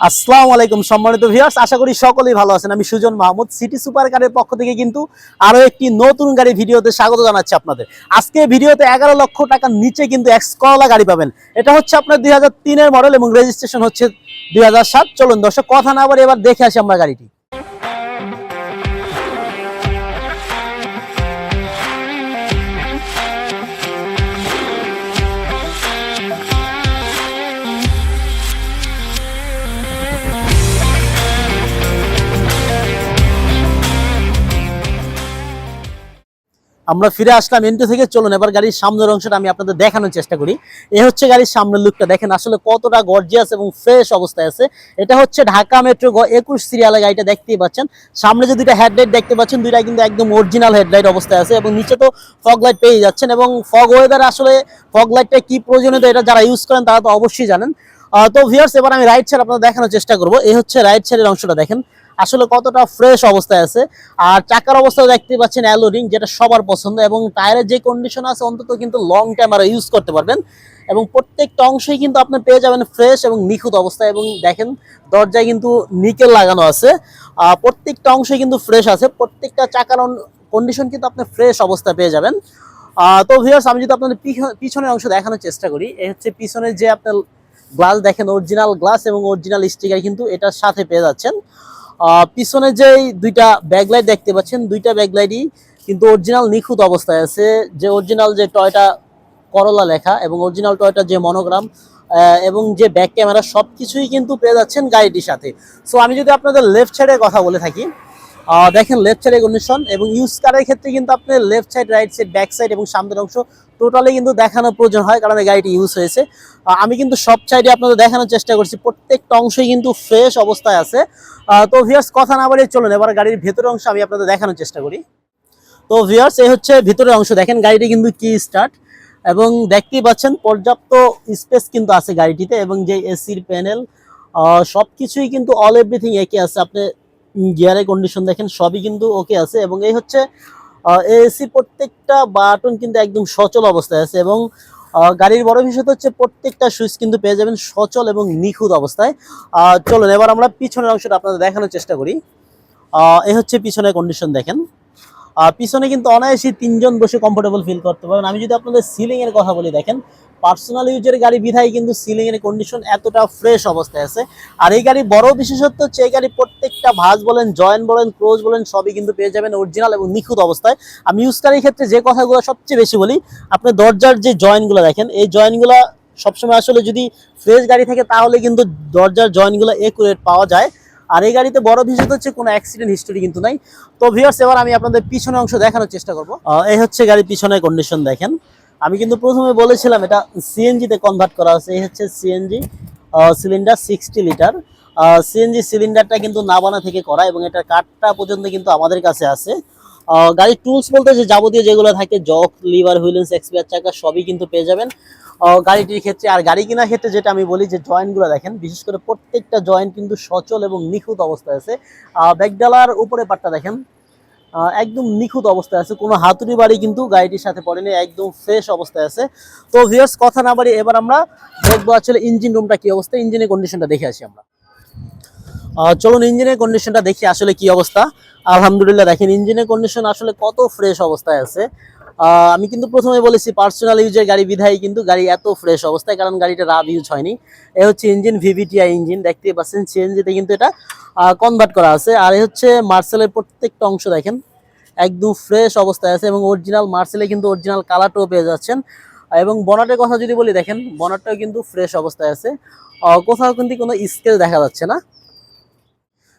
আসসালামু আলাইকুম সম্মানিত ভিউয়ার্স আশা করি সকলেই ভালো আছেন। আমি সুজন মাহমুদ সিটি সুপার কারের পক্ষ থেকে কিন্তু আরও একটি নতুন গাড়ি ভিডিওতে স্বাগত জানাচ্ছি আপনাদের। আজকে ভিডিওতে এগারো লক্ষ টাকার নিচে কিন্তু এক্স করলা গাড়ি পাবেন। এটা হচ্ছে আপনার দুই হাজার মডেল এবং রেজিস্ট্রেশন হচ্ছে দুই হাজার সাত। চলুন দর্শক, কথা না বলে এবার দেখে আসি আমরা গাড়িটি। আমরা ফিরে আসলাম এন্টু থেকে। চলুন, এবার গাড়ির সামনের অংশটা আমি আপনাদের দেখানোর চেষ্টা করি। এ হচ্ছে গাড়ির সামনের লুকটা। দেখেন, আসলে কতটা গর্জিয়াস এবং ফ্রেশ অবস্থায় আছে। এটা হচ্ছে ঢাকা মেট্রো একুশ সিরিয়ালের গাড়িটা দেখতেই পাচ্ছেন। সামনে যে দুইটা হেডলাইট দেখতে পাচ্ছেন, দুইটা কিন্তু একদম অরিজিনাল হেডলাইট অবস্থায় আছে এবং নিচে তো ফগ লাইট পেয়ে যাচ্ছেন এবং ফগ ওয়েদার আসলে ফগ লাইটটা কি প্রয়োজনীয়তা এটা যারা ইউজ করেন তারা তো অবশ্যই জানেন। তো ভিউয়ার্স এবার আমি রাইট সাইড আপনাদের দেখানোর চেষ্টা করব। এই হচ্ছে রাইট সাইডের অংশটা দেখেন। আসলে কতটা ফ্রেশ অবস্থায় আছে। আর চাকার অবস্থাও দেখতে পাচ্ছেন অ্যালো রিং যেটা সবার পছন্দ এবং টায়ারের যে কন্ডিশন আছে, অন্তত কিন্তু লং টাইম আর ইউজ করতে পারবেন। এবং প্রত্যেকটা অংশই কিন্তু আপনি পেয়ে যাবেন ফ্রেশ এবং নিখুঁত অবস্থায় এবং দেখেন দরজায় কিন্তু নিকেল লাগানো আছে। প্রত্যেকটা অংশই কিন্তু ফ্রেশ আছে, প্রত্যেকটা চাকার কন্ডিশন কিন্তু আপনি ফ্রেশ অবস্থায় পেয়ে যাবেন। তো ভিউয়ার্স আমি যদি আপনাদের পিছ- পিছনের অংশ দেখানোর চেষ্টা করি, এ হচ্ছে পিছনের যে আপনার গ্লাস দেখেন অরিজিনাল গ্লাস এবং অরিজিনাল স্টিকার কিন্তু এটার সাথে পেয়ে যাচ্ছেন। পিছনে যে দুইটা ব্যাকলাইট দেখতে পাচ্ছেন, দুইটা ব্যাকলাইটই কিন্তু অরিজিনাল নিখুঁত অবস্থায় আছে। যে অরিজিনাল যে টয়টা করলা লেখা এবং অরিজিনাল টয়টা যে মনোগ্রাম এবং যে ব্যাক ক্যামেরা সব কিছুই কিন্তু পেয়ে যাচ্ছেন গাড়িটির সাথে। সো আমি যদি আপনাদের লেফট সাইডে কথা বলে থাকি দেখেন লেফট সাইডের কন্ডিশন এবং ইউজ কারের ক্ষেত্রে কিন্তু আপনি left side right side back side এবং সামনের অংশ টোটালি কিন্তু দেখানোর প্রয়োজন হয় কারণ এই গাড়িটি ইউজ হয়েছে। আমি কিন্তু সব সাইডে আপনাদের দেখানোর চেষ্টা করছি, প্রত্যেকটা অংশই কিন্তু ফ্রেশ অবস্থায় আছে। তো ভিয়ার্স কথা না বলে চলুন, এবার গাড়ির ভেতরের অংশ আমি আপনাদের দেখানোর চেষ্টা করি। তো ভিয়ার্স এই হচ্ছে ভিতরের অংশ, দেখেন গাড়িটি কিন্তু কি স্টার্ট এবং দেখতেই পাচ্ছেন পর্যাপ্ত স্পেস কিন্তু আছে গাড়িটিতে এবং যে এসির প্যানেল সব কিছুই কিন্তু অল এভরিথিং একে আছে। আপনি গিয়ারের কন্ডিশন দেখেন, সবই কিন্তু ওকে আছে এবং এই হচ্ছে এসি প্রত্যেকটা বাটন কিন্তু একদম সচল অবস্থায় আছে এবং গাড়ির বড় বিষয় হচ্ছে প্রত্যেকটা সুইচ কিন্তু পেয়ে যাবেন সচল এবং নিখুঁত অবস্থায়। চলুন, এবার আমরা পিছনের অংশটা আপনাদের দেখানোর চেষ্টা করি। এই হচ্ছে পিছনের কন্ডিশন দেখেন। পিছনে কিন্তু অনায়াসে তিনজন বসে কমফোর্টেবল ফিল করতে পারবেন। আমি যদি আপনাদের সিলিংয়ের কথা বলি, দেখেন পার্সোনাল ইউজের গাড়ি বিধায় কিন্তু সিলিং এর কন্ডিশন এতটা ফ্রেশ অবস্থায় আছে। আর এই গাড়ি বড় বিশেষত্ব হচ্ছে, এই গাড়ি প্রত্যেকটা ভাঁজ বলেন জয়েন বলেন ক্লোজ বলেন, সবই কিন্তু পেয়ে যাবেন অরিজিনাল এবং নিখুঁত অবস্থায়। আমি ইউজ গাড়ির ক্ষেত্রে যে কথাগুলো সবচেয়ে বেশি বলি, আপনি দরজার যে জয়েন্টগুলো দেখেন, এই জয়েন্টগুলো সবসময় আসলে যদি ফ্রেশ গাড়ি থাকে, তাহলে কিন্তু দরজার জয়েন্টগুলো একুরেট পাওয়া যায়। আর এই গাড়িতে বড় বিশেষ হচ্ছে, কোনো অ্যাক্সিডেন্ট হিস্টোরি কিন্তু নাই। তো ভিউয়ার্স এবার আমি আপনাদের পিছনের অংশ দেখানোর চেষ্টা করব। এই হচ্ছে গাড়ির পিছনের কন্ডিশন দেখেন। আমি কিন্তু প্রথমে বলেছিলাম এটা সিএনজি তে কনভার্ট করা আছে, এই হচ্ছে CNG cylinder sixty litre CNG সিলিন্ডারটা কিন্তু নাবানা থেকে করা এবং এটা কাঠটা পর্যন্ত কিন্তু আমাদের কাছে আছে। গাড়ির টুলস বলতে যে যাবতীয় যেগুলো থাকে জক লিভার হুইলেন্স এক্সপিয়ার, চাকা, সবই কিন্তু পেয়ে যাবেন। গাড়িটির ক্ষেত্রে আর গাড়ি কেনার ক্ষেত্রে যেটা আমি বলি যে জয়েন্টগুলো দেখেন, বিশেষ করে প্রত্যেকটা জয়েন্ট কিন্তু সচল এবং নিখুঁত অবস্থায় আছে। ব্যাকডালার উপরে পাটটা দেখেন একদম নিখুঁত অবস্থায় আছে। কোনো হাতুড়ি বাড়ি কিন্তু গাড়িটির সাথে পড়েনি, একদম ফ্রেশ অবস্থায় আছে। তো ভিউয়ার্স কথা না বাড়ি এবার আমরা দেখব আসলে ইঞ্জিন রুমটা কি অবস্থা ইঞ্জিনের কন্ডিশনটা দেখে আসি আমরা। চলুন ইঞ্জিনের কন্ডিশনটা দেখি আসলে কি অবস্থা। আলহামদুলিল্লাহ, দেখেন ইঞ্জিনের কন্ডিশন আসলে কত ফ্রেশ অবস্থায় আছে। আমি কিন্তু প্রথমে বলেছি পার্সোনাল ইউজের গাড়ি বিধায় কিন্তু গাড়ি এত ফ্রেশ অবস্থায়, কারণ গাড়িটা রাব ইউজ হয়নি। এ হচ্ছে ইঞ্জিন ভিভিটিআই ইঞ্জিন দেখতে পাচ্ছেন সিএনজিতে কিন্তু এটা কনভার্ট করা আছে। আর এ হচ্ছে মার্সেলের প্রত্যেকটা অংশ দেখেন, একদম ফ্রেশ অবস্থায় আছে এবং অরিজিনাল মার্সেলে কিন্তু অরিজিনাল কালারটাও পেয়ে যাচ্ছেন। এবং বনাটের কথা যদি বলি, দেখেন বনাটটাও কিন্তু ফ্রেশ অবস্থায় আছে। কোথাও কিন্তু কোনো স্কেল দেখা যাচ্ছে না।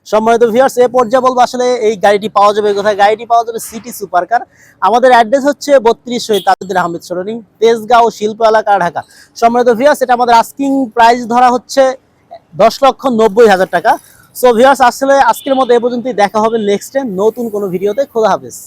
সম্মানিত ভিউয়ার্স এ পর্যায়ে বলব আসলে এই গাড়িটি পাওয়া যাবে কোথায়? গাড়িটি পাওয়া যাবে সিটি সুপার কার আমাদের অ্যাড্রেস হচ্ছে বত্রিশ শহীদ তাজুদ্দিন আহমেদ সরণি তেজগাঁও শিল্প এলাকা ঢাকা। সম্মানিত ভিউয়ার্স এটা আমাদের আস্কিং প্রাইস ধরা হচ্ছে দশ লক্ষ নব্বই হাজার টাকা। সো ভিউয়ার্স আসলে আজকের মধ্যে এ পর্যন্তই। দেখা হবে নেক্সট টাইম নতুন কোনো ভিডিওতে। খোদা হাফেজ।